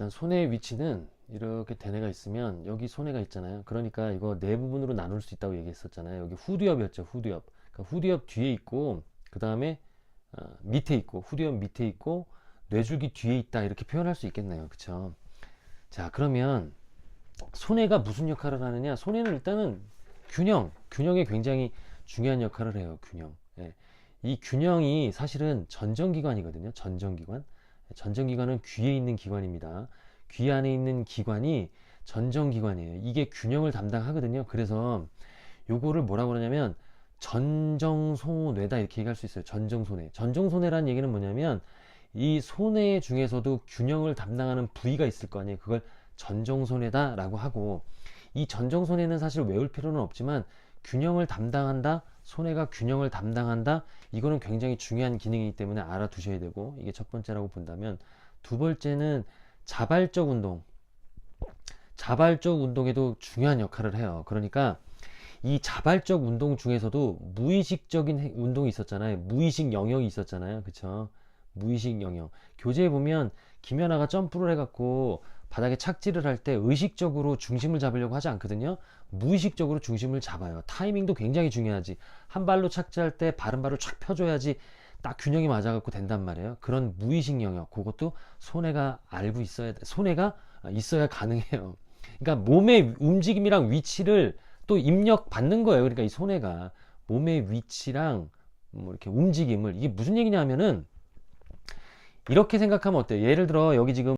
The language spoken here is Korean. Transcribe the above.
일단 손의 위치는 이렇게 대뇌가 있으면 여기 손해가 있잖아요. 그러니까 이거 네 부분으로 나눌 수 있다고 얘기했었잖아요. 여기 후두엽이었죠. 후두엽. 그러니까 후두엽 뒤에 있고 그 다음에 어, 밑에 있고 후두엽 밑에 있고 뇌줄기 뒤에 있다 이렇게 표현할 수 있겠네요. 그쵸? 자 그러면 손해가 무슨 역할을 하느냐? 손해는 일단은 균형, 균형에 굉장히 중요한 역할을 해요. 균형. 예. 이 균형이 사실은 전정기관이거든요. 전정기관. 전정기관은 귀에 있는 기관입니다. 귀 안에 있는 기관이 전정기관이에요. 이게 균형을 담당하거든요. 그래서 요거를 뭐라고 그러냐면 전정소뇌다 이렇게 얘기할 수 있어요. 전정소뇌. 전정소뇌라는 얘기는 뭐냐면 이 소뇌 중에서도 균형을 담당하는 부위가 있을 거 아니에요. 그걸 전정소뇌다라고 하고 이 전정소뇌는 사실 외울 필요는 없지만 균형을 담당한다. 소뇌가 균형을 담당한다. 이거는 굉장히 중요한 기능이기 때문에 알아두셔야 되고 이게 첫 번째라고 본다면 두 번째는 자발적 운동. 자발적 운동에도 중요한 역할을 해요. 그러니까 이 자발적 운동 중에서도 무의식적인 해- 운동이 있었잖아요. 무의식 영역이 있었잖아요. 그쵸? 무의식 영역. 교재에 보면 김연아가 점프를 해갖고 바닥에 착지를 할 때 의식적으로 중심을 잡으려고 하지 않거든요. 무의식적으로 중심을 잡아요. 타이밍도 굉장히 중요하지. 한 발로 착지할 때 바른 발을 촥 펴줘야지 딱 균형이 맞아갖고 된단 말이에요. 그런 무의식 영역, 그것도 손해가 알고 있어야 돼. 손해가 있어야 가능해요. 그러니까 몸의 움직임이랑 위치를 또 입력 받는 거예요. 그러니까 이 손해가 몸의 위치랑 뭐 이렇게 움직임을 이게 무슨 얘기냐 하면은 이렇게 생각하면 어때요? 예를 들어 여기 지금